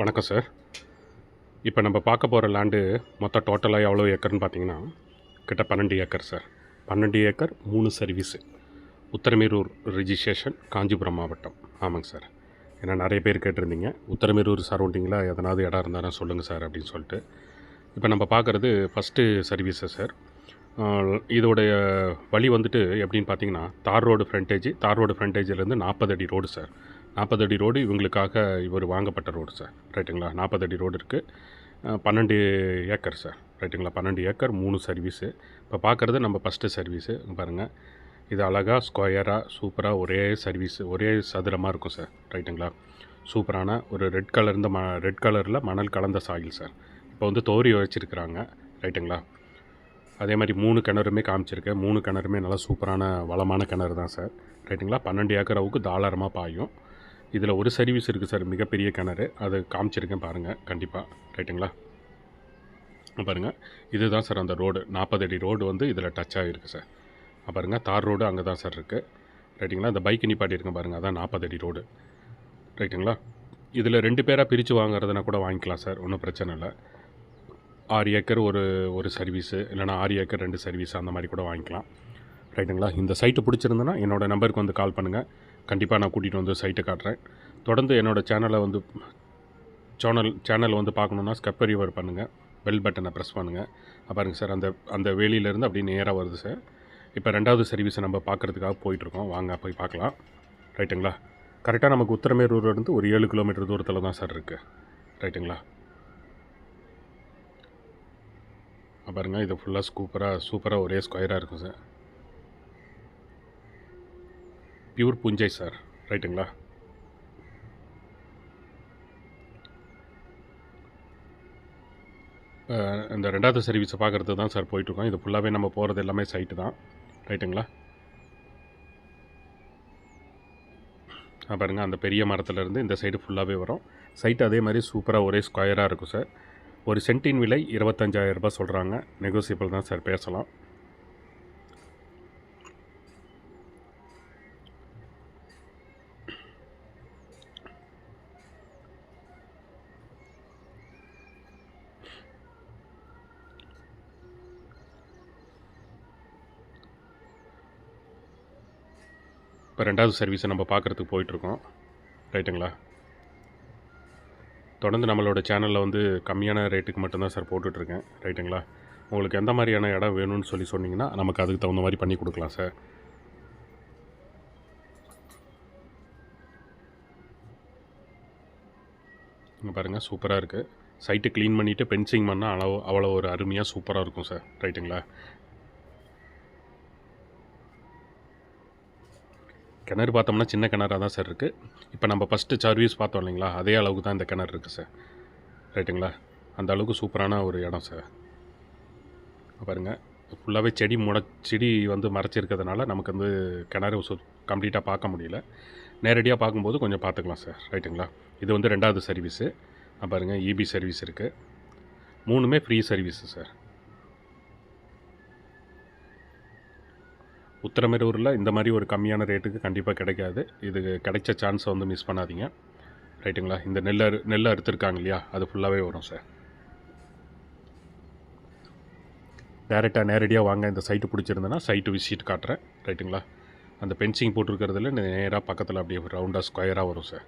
வணக்கம் சார் இப்போ நம்ம பார்க்க போகிற லேண்டு மொத்தம் டோட்டலாக எவ்வளோ ஏக்கர்னு பார்த்தீங்கன்னா கிட்ட பன்னெண்டு ஏக்கர் சார் பன்னெண்டு ஏக்கர் மூணு சர்வீஸு உத்தரமேரூர் ரிஜிஸ்ட்ரேஷன் காஞ்சிபுரம் மாவட்டம். ஆமாங்க சார் ஏன்னா நிறைய பேர் கேட்டிருந்தீங்க. உத்தரமேரூர் சரௌண்டிங்கில் எதனாவது இடம் இருந்தாலும் சொல்லுங்கள் சார் அப்படின்னு சொல்லிட்டு. இப்போ நம்ம பார்க்குறது ஃபஸ்ட்டு சர்வீஸு சார் இதோடைய வழி வந்துட்டு எப்படின்னு பார்த்தீங்கன்னா tar road frontage tar road ஃப்ரண்டேஜிலேருந்து நாற்பது அடி ரோடு சார் நாற்பது அடி ரோடு இவங்களுக்காக இவர் வாங்கப்பட்ட ரோடு சார். ரைட்டுங்களா? நாற்பது அடி ரோடு இருக்குது பன்னெண்டு ஏக்கர் சார். ரைட்டுங்களா? பன்னெண்டு ஏக்கர் மூணு சர்வீஸு. இப்போ பார்க்குறது நம்ம ஃபஸ்ட்டு சர்வீஸு. பாருங்கள் இது அழகாக ஸ்கொயராக சூப்பராக ஒரே சர்வீஸ். ஒரே சதுரமாக இருக்கும் சார். ரைட்டுங்களா? சூப்பரான ஒரு ரெட் கலர் இந்த ம ரெட் கலரில் மணல் கலந்த சாயில் சார். இப்போ வந்து தோரி வச்சுருக்குறாங்க. ரைட்டுங்களா? அதே மாதிரி மூணு கிணறுமே காமிச்சிருக்கேன் மூணு கிணறுமே நல்லா சூப்பரான வளமான கிணறு தான் சார். ரைட்டுங்களா? பன்னெண்டு ஏக்கர் அளவுக்கு தாராளமாக பாயும். இதில் ஒரு சர்வீஸ் இருக்குது சார் மிகப்பெரிய கிணறு. அதை காமிச்சிருக்கேன் பாருங்கள் கண்டிப்பாக ரைட்டுங்களா பாருங்கள் இதுதான் சார் அந்த ரோடு. நாற்பது அடி ரோடு வந்து இதில் டச் ஆகிருக்கு சார். பாருங்க தார் ரோடு அங்கே தான் சார் இருக்குது ரைட்டுங்களா இந்த பைக் நிப்பாட்டியிருக்கேன் பாருங்கள் அதான் நாற்பது அடி ரோடு. ரைட்டுங்களா இதில் ரெண்டு பேராக பிரித்து வாங்குறதுனா கூட வாங்கிக்கலாம் சார் ஒன்றும் பிரச்சனை இல்லை. ஆறு ஏக்கர் ஒரு ஒரு சர்வீஸு இல்லைனா ஆறு ஏக்கர் ரெண்டு சர்வீஸ் அந்த மாதிரி கூட வாங்கிக்கலாம். ரைட்டுங்களா? இந்த சைட்டு பிடிச்சிருந்தேன்னா என்னோடய நம்பருக்கு வந்து கால் பண்ணுங்கள் கண்டிப்பாக நான் கூட்டிகிட்டு வந்து சைட்டை காட்டுறேன். தொடர்ந்து என்னோடய சேனலை வந்து சேனல் சேனல் வந்து பார்க்கணுன்னா ஸ்கப் ரிவர் பண்ணுங்கள் பெல் பட்டனை ப்ரெஸ் பண்ணுங்கள் பாருங்கள் சார் அந்த அந்த வேலியிலேருந்து அப்படியே நேராக வருது சார். இப்போ ரெண்டாவது சர்வீஸை நம்ம பார்க்குறதுக்காக போயிட்டுருக்கோம். வாங்க போய் பார்க்கலாம். ரைட்டுங்களா? கரெக்டாக நமக்கு உத்தரமேரூர்லேருந்து ஒரு ஏழு கிலோமீட்டர் தூரத்தில் தான் சார் இருக்குது ரைட்டுங்களா? பாருங்கள் இது ஃபுல்லாக சூப்பராக சூப்பராக ஒரே ஸ்கொயராக இருக்கும் சார். பியூர் புஞ்சை சார். ரைட்டுங்களா? இந்த ரெண்டாவது சர்வீஸை பார்க்குறது தான் சார் போயிட்டுருக்கோம். இது ஃபுல்லாகவே நம்ம போகிறது எல்லாமே சைட்டு தான். ரைட்டுங்களா? ஆ பாருங்கள் அந்த பெரிய மரத்துலேருந்து இந்த சைடு ஃபுல்லாகவே வரும். சைட் அதே மாதிரி சூப்பராக ஒரே ஸ்கொயராக இருக்கும் சார். ஒரு சென்ட்டின் விலை இருபத்தஞ்சாயிரம் ரூபாய் சொல்கிறாங்க நெகோசியபிள் தான் சார். பேசலாம். இப்போ ரெண்டாவது சர்வீஸை நம்ம பார்க்குறதுக்கு போயிட்டுருக்கோம். ரைட்டுங்களா தொடர்ந்து நம்மளோட சேனலில் வந்து கம்மியான ரேட்டுக்கு மட்டும்தான் சார் போட்டுட்ருக்கேன். ரைட்டுங்களா உங்களுக்கு எந்த மாதிரியான இடம் வேணும்னு சொல்லி சொன்னிங்கன்னா நமக்கு அதுக்கு தகுந்த மாதிரி பண்ணி கொடுக்கலாம் சார் இங்கே பாருங்கள் சூப்பராக இருக்குது சைட்டு க்ளீன் பண்ணிவிட்டு பென்சிங் பண்ணால் அளவு அவ்வளோ ஒரு அருமையாக சூப்பராக இருக்கும் சார் ரைட்டுங்களா கிணறு பார்த்தோம்னா சின்ன கிணறாக தான் சார் இருக்குது இப்போ நம்ம ஃபஸ்ட்டு சர்வீஸ் பார்த்தோம் இல்லைங்களா? அதே அளவுக்கு தான் இந்த கிணறு இருக்குது சார். ரைட்டுங்களா அந்த அளவுக்கு சூப்பரான ஒரு இடம் சார். பாருங்கள் ஃபுல்லாகவே செடி முட செடி வந்து மறைச்சிருக்கிறதுனால நமக்கு வந்து கிணறு சு கம்ப்ளீட்டாக பார்க்க முடியல. நேரடியாக பார்க்கும்போது கொஞ்சம் பார்த்துக்கலாம் சார். ரைட்டுங்களா இது வந்து ரெண்டாவது சர்வீஸு பாருங்கள் இபி சர்வீஸ் இருக்குது மூணுமே ஃப்ரீ சர்வீஸு சார். உத்தரமேரூரில் இந்த மாதிரி ஒரு கம்மியான ரேட்டுக்கு கண்டிப்பாக கிடைக்காது. இது கிடைச்ச சான்ஸை வந்து மிஸ் பண்ணாதீங்க. ரைட்டுங்களா இந்த நெல் அறு நெல் அறுத்துருக்காங்க இல்லையா? அது ஃபுல்லாகவே வரும் சார் டேரெக்டாக நேரடியாக வாங்க. இந்த சைட்டு பிடிச்சிருந்தேன்னா சைட்டு விசிட் காட்டுறேன். ரைட்டுங்களா அந்த பென்சிங் போட்டிருக்கிறதுல நேராக பக்கத்தில் அப்படியே ரவுண்டாக ஸ்கொயராக வரும் சார்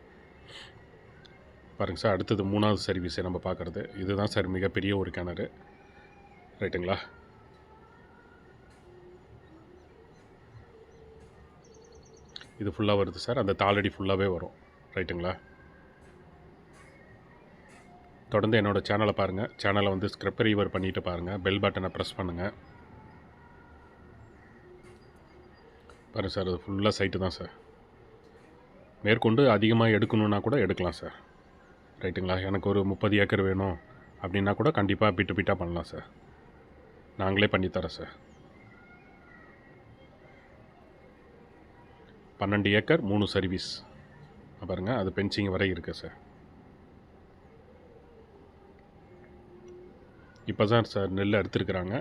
பாருங்கள் சார் அடுத்தது மூணாவது சர்வீஸை நம்ம பார்க்குறது. இதுதான் சார் மிகப்பெரிய ஒரு கிணறு. ரைட்டுங்களா இது ஃபுல்லாக வருது சார் அந்த தாளடி ஃபுல்லாகவே வரும். ரைட்டுங்களா தொடர்ந்து என்னோடய சேனலை பாருங்கள் சேனலை வந்து ஸ்க்ரிப் ரீவர் பண்ணிவிட்டு பாருங்கள் பெல் பட்டனை ப்ரெஸ் பண்ணுங்கள் பாருங்கள் சார் அது ஃபுல்லாக சைட்டு தான் சார் மேற்கொண்டு அதிகமாக எடுக்கணுன்னா கூட எடுக்கலாம் சார் ரைட்டுங்களா எனக்கு ஒரு முப்பது ஏக்கர் வேணும் அப்படின்னா கூட கண்டிப்பாக பிட்டு பிட்டாக பண்ணலாம் சார் நாங்களே பண்ணித்தரோம் சார் பன்னெண்டு ஏக்கர் மூணு சர்வீஸ். பாருங்கள் அது பென்சிங் வரை இருக்குது சார் இப்போ தான் சார் நெல் எடுத்துருக்குறாங்க.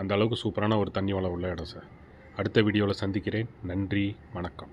அந்த அளவுக்கு சூப்பரான ஒரு தண்ணி வளம் உள்ள இடம் சார் அடுத்த வீடியோவில் சந்திக்கிறேன். நன்றி வணக்கம்.